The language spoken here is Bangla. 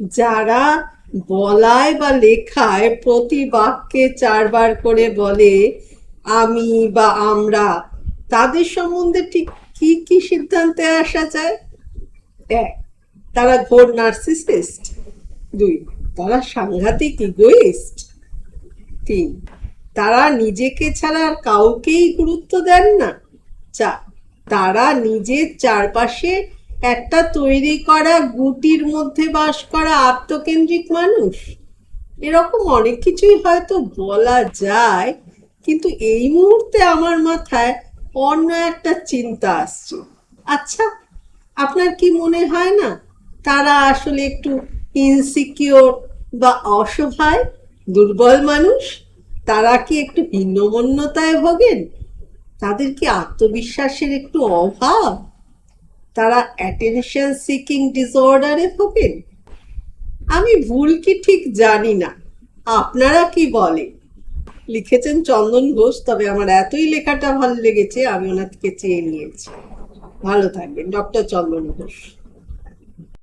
যারা বলায় বা লেখায় প্রতি বাক্যে চারবার করে বলে, আমি বা আমরা, তাদের সম্বন্ধে ঠিক কি কি সিদ্ধান্তে আসা যায়? এক, তারা ঘোর নার্সিসিস্ট দুই, তারা সাংঘাতিক ইগোইস্ট। তিন, তারা নিজেকে ছাড়া আর কাউকেই গুরুত্ব দেন না। চার, তারা নিজের চারপাশে একটা তৈরি করা গুটির মধ্যে বাস করা আত্মকেন্দ্রিক মানুষ? এরকম অনেক কিছুই হয়তো বলা যায়, কিন্তু এই মুহূর্তে আমার মাথায় অন্য একটা চিন্তা আসছে। আচ্ছা আপনার কি মনে হয় না তারা আসলে একটু ইনসিকিওর বা অসহায়, দুর্বল মানুষ? তারা কি একটু হীনমন্যতায় ভোগেন? তাদের কি আত্মবিশ্বাসের একটু অভাব? তারা অ্যাটেনশন সিকিং ডিসঅর্ডারে ভোগেন? আমি ভুল কি ঠিক জানি না। আপনারা কি বলেন? লিখেছেন চন্দন ঘোষ, তবে আমার এতই লেখাটা ভালো লেগেছে, আমি ওনার চেয়ে নিয়েছি। ভালো থাকবেন, ডক্টর চন্দন ঘোষ।